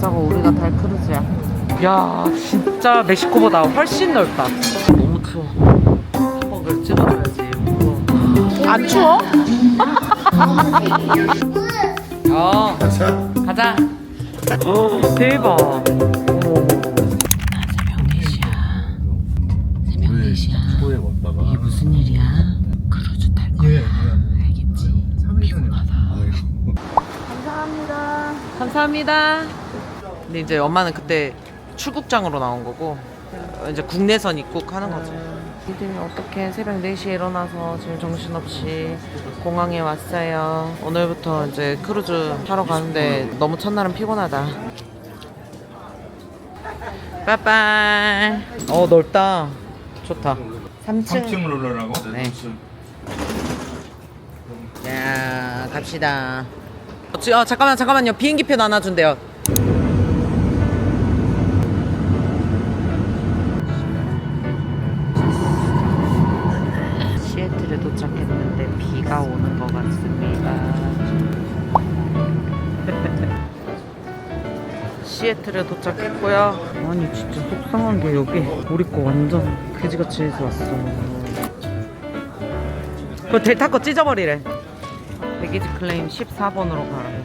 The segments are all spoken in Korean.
저거 우리가 탈 크루즈야. 야 진짜 멕시코보다 훨씬 넓다. 너무 추워. 한번 찍어줘야지. 안 추워? 어. 가자. 어, 대박. 새벽 4시야 새벽 4시야. 초에 왔다가 이게 무슨 일이야? 크루즈 탈 거야. 알겠지? 피곤하다. 감사합니다. 감사합니다. 근데 이제 엄마는 그때 출국장으로 나온 거고 이제 국내선 입국하는 거지. 니들이 어떻게 새벽 4시에 일어나서 지금 정신없이 공항에 왔어요. 오늘부터 이제 크루즈 타러 가는데 너무 첫날은 피곤하다. 빠빠이. 어 넓다. 좋다. 3층. 3층 롤러라고? 네. 야 갑시다. 어, 지- 어, 잠깐만 잠깐만요. 비행기표 나눠준대요. 도착했는데 비가 오는 것 같습니다. 시애틀에 도착했고요. 아니 진짜 속상한 게 여기 우리 거 완전 그지같이 해서 왔어. 그 델타 거 찢어버리래. 배기지 클레임 14번으로 가래.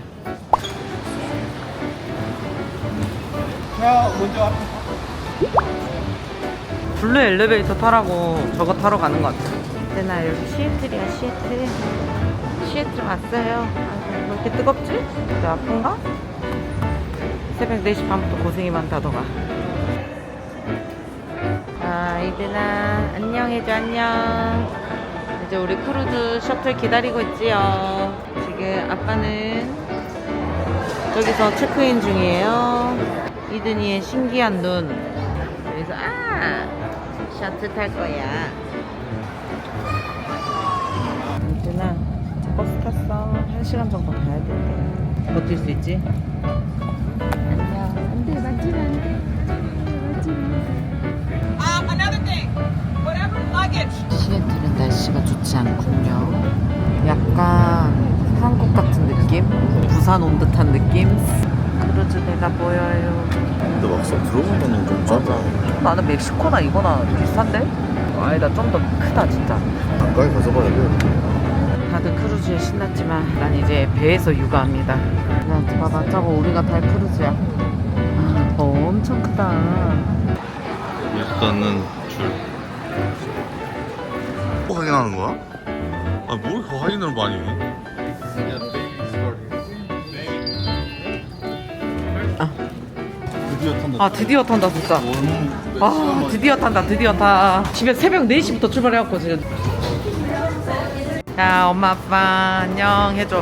자 먼저 블루 엘리베이터 타라고 저거 타러 가는 것 같아. 나 여기 시애틀이야 시애틀. 시애틀 왔어요. 아, 왜 이렇게 뜨겁지? 내 아픈가? 새벽 4시 반부터 고생이 많다 너가. 아 이드나 안녕해줘 안녕. 이제 우리 크루즈 셔틀 기다리고 있지요. 지금 아빠는 저기서 체크인 중이에요. 이든이의 신기한 눈. 그래서 아 셔틀 탈 거야. 시간 정도 가야 돼. 버틸 수 있지? 안돼 맞지 안돼 맞지 시애틀은 날씨가 좋지 않군요. 약간 한국 같은 느낌? 부산 온 듯한 느낌? 크루즈 배가 보여요. 근데 막상 들어보면 좀 짜다. 나는 멕시코나 이거나 비슷한데? 아니다 좀 더 크다 진짜. 가까이 가서 봐야 돼. 다들 크루즈에 신났지만 난 이제 배에서 육아합니다. 야 봐봐 저거 우리가 탈 크루즈야. 아, 엄청 크다. 약간은 줄또 확인하는 거야? 아뭘 확인을 많이 해? 아. 드디어 탄다 아 드디어 탄다 진짜. 아 드디어 탄다 드디어 타 집에 새벽 4시부터 출발해갖고 지금 자 엄마 아빠 안녕. 해줘.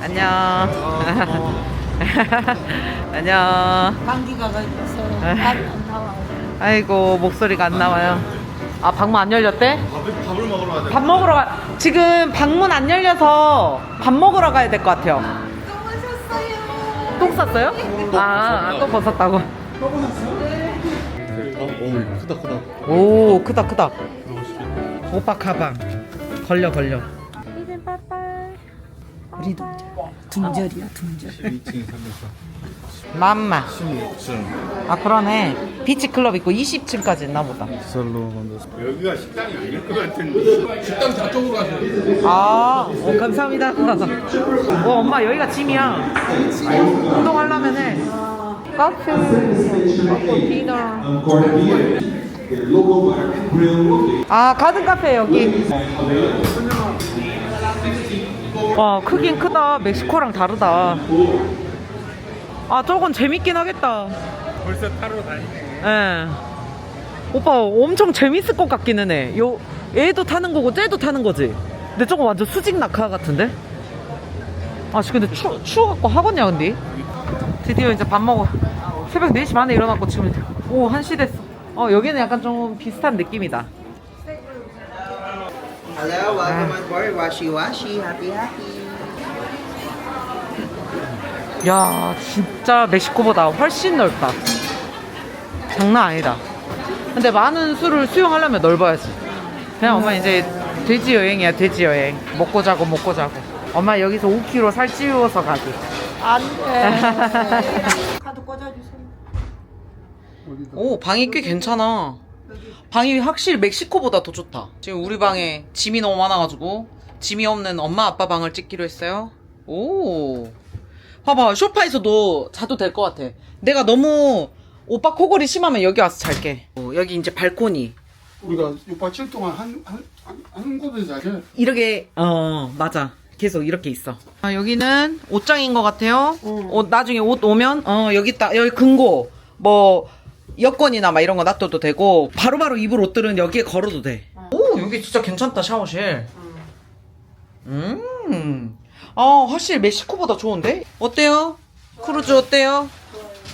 안녕. 안녕. 감기가 걸려서 아. 밥이 안 나와 아이고 목소리가 안 나와요. 아 방문 안 열렸대? 밥을, 밥을 먹으러 가야 돼밥 먹으러 가 지금 방문 안 열려서 밥 먹으러 가야 될 것 같아요. 똥 쌌어요? 아, 또 벗었다고. 오 크다 크다. 오 크다 크다. 오빠 가방. 걸려 걸려 우리 동절 둥절이야 둥절. 12층 3에서 맘마. 16층. 아 그러네. 비치클럽 있고 20층까지 있나 보다. 만들었어 여기가 식당이 아닐 것 같은데. 식당 저쪽으로 돼아 오, 감사합니다. 오 엄마 여기가 짐이야. 운동하려면 해 카페. 먹고 디너 아 가든 카페 여기 와 크긴 크다 멕시코랑 다르다 아 저건 재밌긴 하겠다 벌써 타러 다니네 예. 오빠 엄청 재밌을 것 같기는 해. 요 얘도 타는 거고 쟤도 타는 거지. 근데 저거 완전 수직 낙하 같은데? 아, 씨, 근데 추, 추워갖고 하겠냐, 근데? 드디어 이제 밥 먹어. 새벽 4시 반에 일어났고 지금, 오, 1시 됐어. 어, 여기는 약간 좀 비슷한 느낌이다. Hello, welcome on board. Washi washi, happy happy. 야, 진짜 멕시코보다 훨씬 넓다. 장난 아니다. 근데 많은 수를 수용하려면 넓어야지. 그냥 엄마 이제 돼지 여행이야, 돼지 여행. 먹고 자고 먹고 자고. 엄마 여기서 5kg 살 찌우어서 가기. 카드 꽂아주세요. 오 방이 꽤 괜찮아 방이 확실히 멕시코보다 더 좋다. 지금 우리 방에 짐이 너무 많아가지고 짐이 없는 엄마 아빠 방을 찍기로 했어요. 오. 봐봐 소파에서 도 자도 될 것 같아. 내가 너무 오빠 코골이 심하면 여기 와서 잘게. 어, 여기 이제 발코니. 우리가 6박 7일 동안 한, 한, 한, 한 곳에서 자게? 이렇게 어 맞아. 계속 이렇게 있어. 아, 여기는 옷장인 것 같아요. 옷 나중에 옷 오면 어 여기 있다. 여기 금고. 뭐 여권이나 막 이런 거 놔둬도 되고 바로바로 입을 옷들은 여기에 걸어도 돼 오 여기 진짜 괜찮다 샤워실. 음 아 확실히 멕시코보다 좋은데? 어때요? 크루즈 어때요?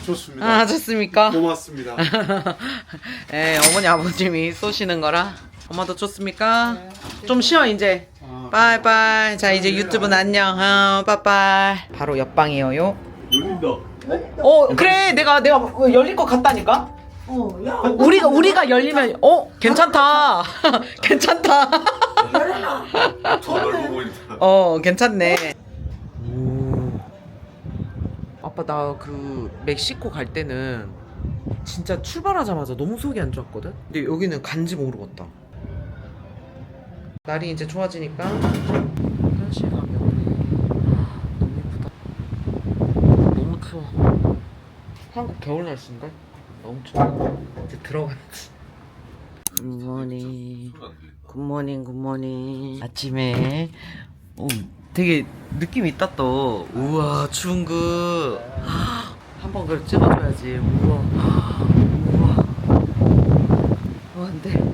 좋습니다. 아 좋습니까? 고맙습니다. 예 어머니 아버님이 쏘시는 거라. 엄마도 좋습니까? 좀 쉬어 이제. 아, 빠이빠이. 자, 이제 유튜브는 안녕. 어, 빠이빠이. 바로 옆방이에요. 열린다. 어, 그래. 내가, 내가 열릴 것 같다니까? 어, 야, 우리가, 우리가 열리면, 어, 괜찮다. 괜찮다. 어, 괜찮네. 아빠, 나 그, 멕시코 갈 때는 진짜 출발하자마자 너무 속이 안 좋았거든? 근데 여기는 간지 모르겠다. 날이 이제 좋아지니까 화장실 가면 너무 예쁘다. 너무 추워. 한국 겨울 날씨인데? 너무 추워. 이제 들어가야지. 굿모닝. 굿모닝, 굿모닝. 아침에, 오, 되게 느낌 있다 또. 우와, 중국. 한번 그걸 찍어줘야지. 우와. 우와. 우와인데.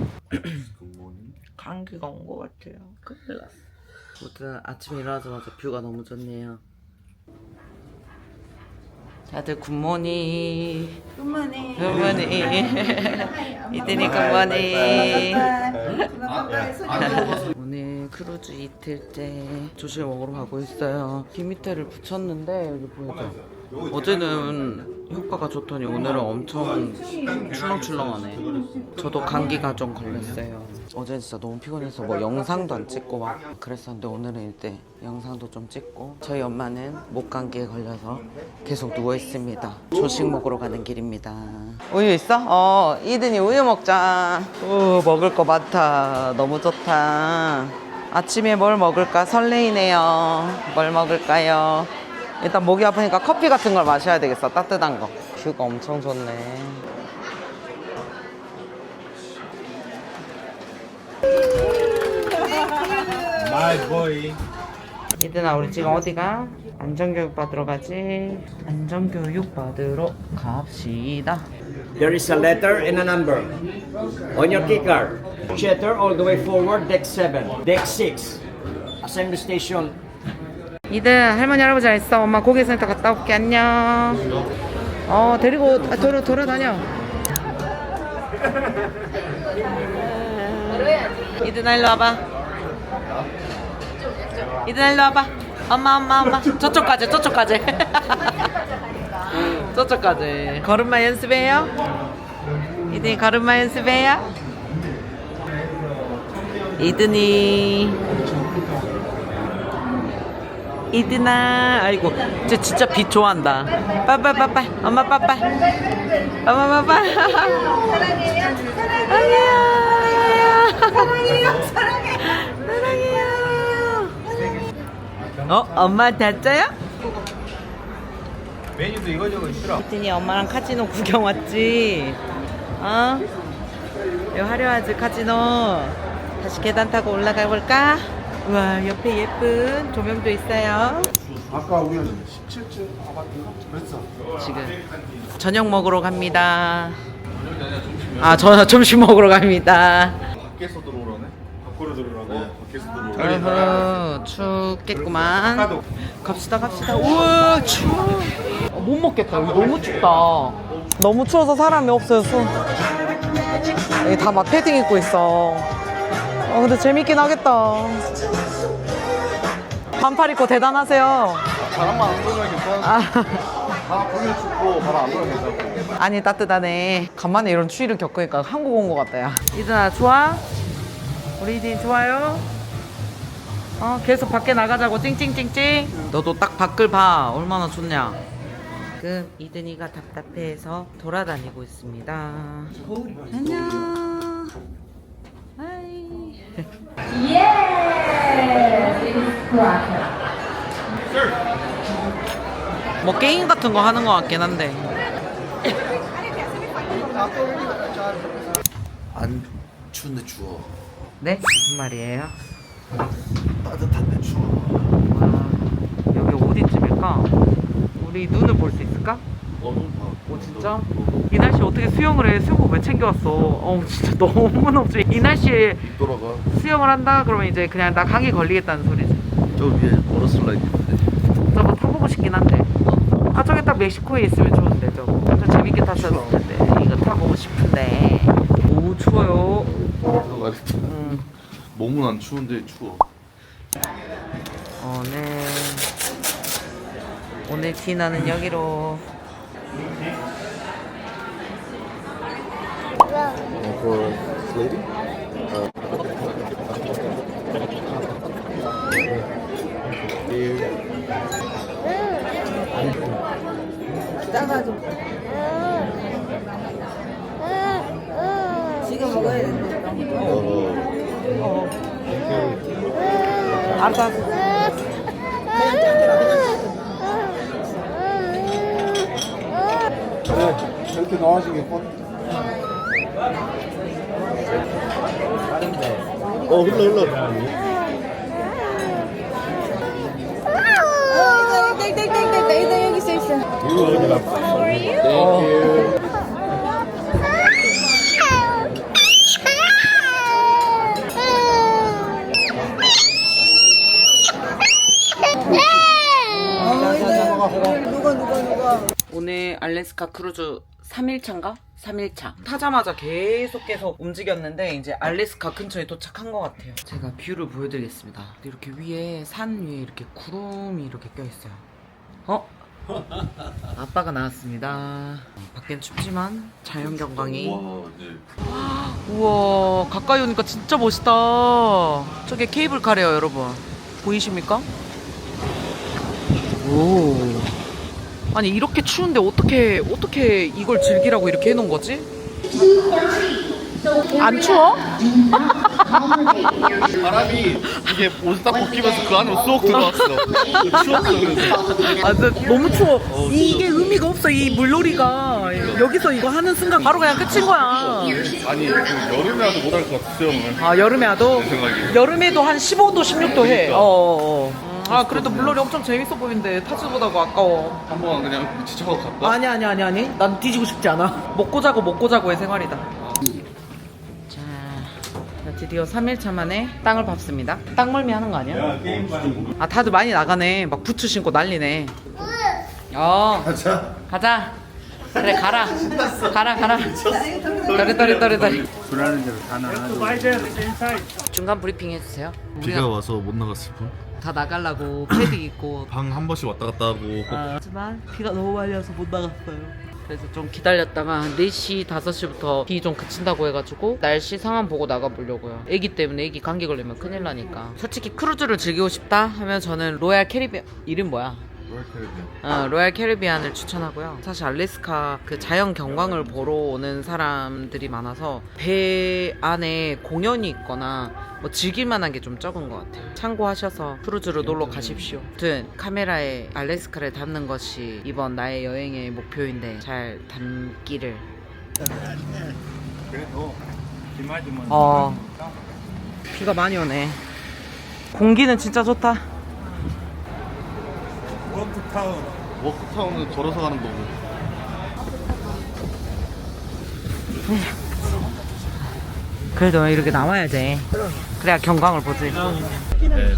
감기가 온 것 같아요. 큰일 났어. 모두 아침에 일어나자마자 뷰가 너무 좋네요. 다들 굿모닝. 그만해. 굿모닝. 이들이 굿모닝. 오늘 크루즈 이틀째 조식 먹으러 가고 있어요. 김미태를 붙였는데 여기 보이죠? 어제는 효과가 좋더니 오늘은 엄청 출렁출렁하네. 저도 감기 가 좀 걸렸어요. 어제 진짜 너무 피곤해서 뭐 영상도 안 찍고 막 그랬었는데 오늘은 이때 영상도 좀 찍고 저희 엄마는 목 감기에 걸려서 계속 누워 있습니다. 조식 먹으러 가는 길입니다. 우유 있어? 어, 이든이 우유 먹자. 오, 먹을 거 많다. 너무 좋다. 아침에 뭘 먹을까 설레이네요. 뭘 먹을까요? 일단 목이 아프니까 커피 같은 걸 마셔야 되겠어. 따뜻한 거. 뷰가 엄청 좋네. 마이 보이. 이든아 우리 지금 어디가? 안전교육 받으러 가지. 안전교육 받으러 갑시다. There is a letter and a number. On your key card, shutter all the way forward, deck 7. Deck 6, assembly station 이든 할머니 할아버지 잘 있어. 엄마 고객센터 갔다 올게. 안녕. 어 데리고 아, 돌아 돌아다녀. 이든 일로 와봐. 이든 일로 와봐. 엄마 엄마 엄마. 저쪽까지 저쪽까지. 저쪽까지. 걸음마 연습해요. 이든이 걸음마 연습해요. 이든이. 이드나 아이고 쟤 진짜 빛 좋아한다 빠빠빠빠 엄마 빠빠 엄마 빠빠 사랑해요 사랑해요 사랑해요 어 엄마 다짜요? 메뉴도 이거저거 있더라. 이든이 엄마랑 카지노 구경 왔지 어? 여기 화려하지 카지노 다시 계단 타고 올라가 볼까? 우와 옆에 예쁜 조명도 있어요 아까 우리가 17층 아파트인가? 그랬어. 지금 저녁 먹으러 갑니다. 아, 저 점심 먹으러 갑니다. 밖에서 들어오라네. 밖으로 들어오라고. 밖에서 들어오라고. 어허, 춥겠구만. 갑시다, 갑시다. 우와, 추워. 어, 못 먹겠다. 여기 너무 춥다. 너무 추워서 사람이 없어요, 손. 여기 다 막 패딩 입고 있어. 어, 근데 재밌긴 하겠다. 반팔 입고 대단하세요. 바람만 안 불면 괜찮아. 아. 바람 불면 춥고 바람 안 불면 괜찮고. 아니 따뜻하네 간만에 이런 추위를 겪으니까 한국 온 것 같다 야 이든아 좋아? 우리 이든이 좋아요? 어 계속 밖에 나가자고. 찡찡찡찡. 너도 딱 밖을 봐. 얼마나 좋냐. 지금 이든이가 답답해서 돌아다니고 있습니다. 안녕. 하이. 뭐 게임 같은 거 하는 거 같긴 한데. 안 추운데 추워. 네? 무슨 말이에요? 따뜻한데 추워. 와, 여기 어디쯤일까? 우리 눈을 볼 수 있을까? 어, 너무 봐. 오 진짜? 이 날씨 어떻게 수영을 해? 수영복 왜 챙겨왔어? 어 진짜 너무 덥지 이 날씨에 돌아가. 수영을 한다? 그러면 이제 그냥 나 감기 걸리겠다는 소리지 저 위에 슬라이드 있는데. 저거 타보고 싶긴 한데 아 저게 딱 멕시코에 있으면 좋은데 저거 좀 재밌게 탔었을 텐데 이거 타보고 싶은데 오 추워요 그거 말했죠. 음, 몸은 안 추운데 추워. 오늘 오늘 티나는 여기로 어? 지금 먹어야 된다. 어, 알았어 이렇게 나와시겠고 어 흘러 흘러. 이거 여기 써 있어. 누가 오늘 알래스카 크루즈 3일차인가? 3일차. 타자마자 계속 계속 움직였는데 이제 알래스카 근처에 도착한 것 같아요. 제가 뷰를 보여드리겠습니다. 이렇게 위에 산 위에 이렇게 구름이 이렇게 껴있어요. 어? 아빠가 나왔습니다. 밖엔 춥지만 자연경관이. 와, 이제 우와 가까이 오니까 진짜 멋있다. 저게 케이블카래요 여러분. 보이십니까? 오 아니 이렇게 추운데 어떻게 어떻게 이걸 즐기라고 이렇게 해놓은 거지? 안 추워? 바람이 이게 옷을 딱 벗기면서 그 안으로 쏙 들어왔어. 추웠어 그래서. 아 너무 추워 이게 의미가 없어 이 물놀이가 여기서 이거 하는 순간 바로 그냥 끝인 거야 아니 그 여름에 와도 못할 것 같아 수영을. 아 여름에 내 생각에. 여름에도 한 15도 16도 해 그러니까. 어, 어, 어. 아 그래도 물놀이 엄청 재밌어 보이는데 타지 못하고 아까워. 한번 그냥 지쳐서 갈까? 아니 아니 아니 아니. 난 뒤지고 싶지 않아. 먹고 자고 먹고 자고의 생활이다. 자 자, 드디어 3일차 만에 땅을 밟습니다. 땅멀미 하는 거 아니야? 아 다들 많이 나가네. 막 부츠 신고 난리네. 어. 가자. 가자. 그래 가라. 가라 가라. 떠리 떠리 떠리 떠리 중간 브리핑 해주세요. 비가 와서 못 나갔을 뿐. 다 나가려고 패딩 입고 방 한 번씩 왔다 갔다 하고. 아, 하지만 비가 너무 많이 와서 못 나갔어요. 그래서 좀 기다렸다가 한 4시, 5시부터 비 좀 그친다고 해가지고 날씨 상황 보고 나가보려고요. 애기 때문에 애기 감기 걸리면 큰일 나니까. 솔직히 크루즈를 즐기고 싶다 하면 저는 로얄 캐리비안 이름 뭐야? 어, 로얄 캐리비안을 추천하고요. 사실 알래스카 그 자연 경관을 보러 오는 사람들이 많아서 배 안에 공연이 있거나 뭐 즐길 만한 게 좀 적은 것 같아요. 참고하셔서 크루즈로 놀러 가십시오. 아무튼 카메라에 알래스카를 담는 것이 이번 나의 여행의 목표인데 잘 담기를. 어, 비가 많이 오네. 공기는 진짜 좋다. 워크타운은 걸어서 가는 거고. 그래도 이렇게 나와야 돼. 그래야 경광을 보지. 네. 네.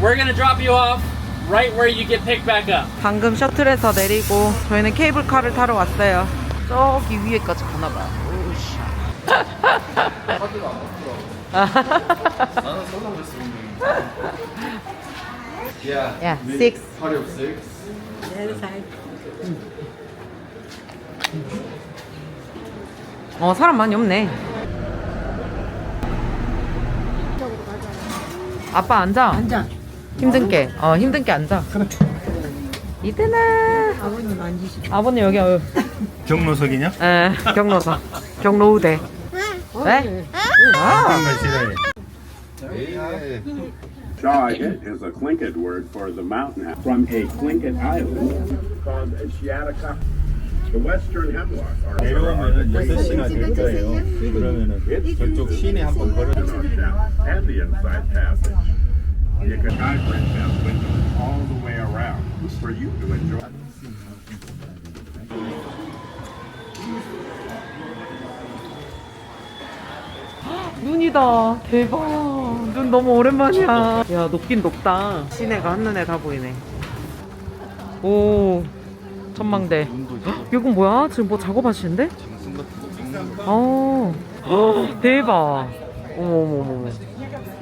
We're gonna drop you off right where you get picked back up. 방금 셔틀에서 내리고 저희는 케이블카를 타러 왔어요. 저기 위에까지 가나 봐요. 오우씨. 나는 그랬으면. Yeah. 야, six. Party of six. 어 사람 많이 없네. 아빠 앉아. 앉아. 힘든 게. 어 힘든 게 앉아. 그래 이드나. 아버님 앉으시 아버님 여기 어, 경로석이냐? 에 경로사 경로우대. 네? 아. Chag is a Tlingit word for the mountain from a Tlingit island called Shiataka. The western hemlock are 내려오면은 6시나 될 거예요. 그러면은 저쪽 시내 한번 걸어. and the inside passage. You can hybrid have windows all the way around for you to enjoy. 눈이다. 대박. 눈 너무 오랜만이야. 야 높긴 높다. 시내가 한눈에 다 보이네. 오 전망대. 헉, 이건 뭐야? 지금 뭐 작업하시는데? 어. 헉, 대박. 어머머머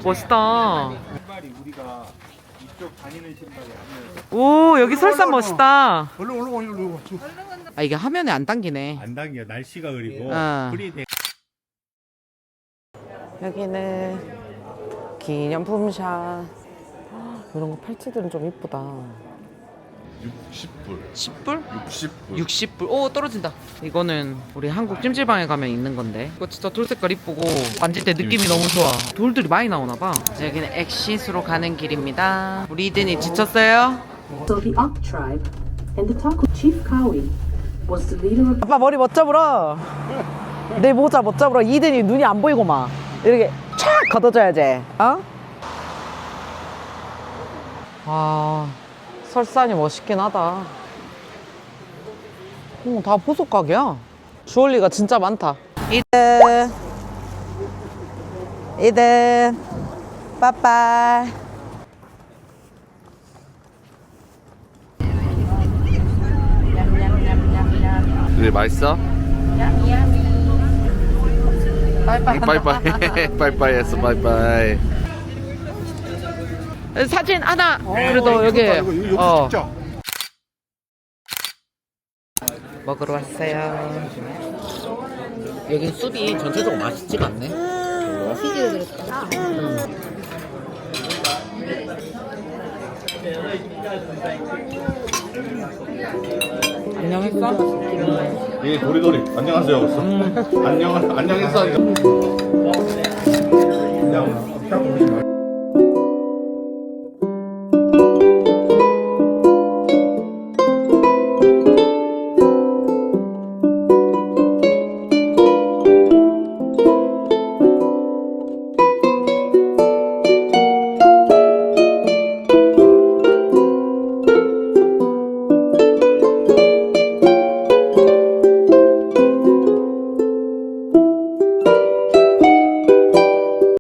멋있다. 오 여기 설산 멋있다. 얼른 얼른 얼른. 아 이게 화면에 안 당기네. 안 당겨. 날씨가 그리고 아. 돼. 여기는 기념품 샵. 이런 거 팔찌들은 좀 이쁘다. 10불. 10불? 60불. 60불. 오 떨어진다. 이거는 우리 한국 찜질방에 가면 있는 건데. 이거 진짜 돌 색깔 이쁘고 만질 때 느낌이 너무 좋아. 돌들이 많이 나오나 봐. 여기는 엑시스로 가는 길입니다. 우리 이든이 지쳤어요? So the Ak tribe and the Taku chief Kawi was the leader of 아빠 머리 못 잡으러 내 모자 못 잡으러 이든이 눈이 안 보이고 막 이렇게 촥 걷어줘야지. 어? 아 설산이 멋있긴 하다. 어, 다 보석 가게야? 주얼리가 진짜 많다. 이든 이든 빠빠이. 네 맛있어? 빠이빠이. 빠이빠이. 빠이빠이 했어 빠이빠이. 사진 하나. 그래도 여기 어. 먹으러 왔어요. 여기 숲이 전체적으로 맛있지가 않네 안녕했어? 예 도리도리 안녕하세요. 안녕 안녕했어. 그냥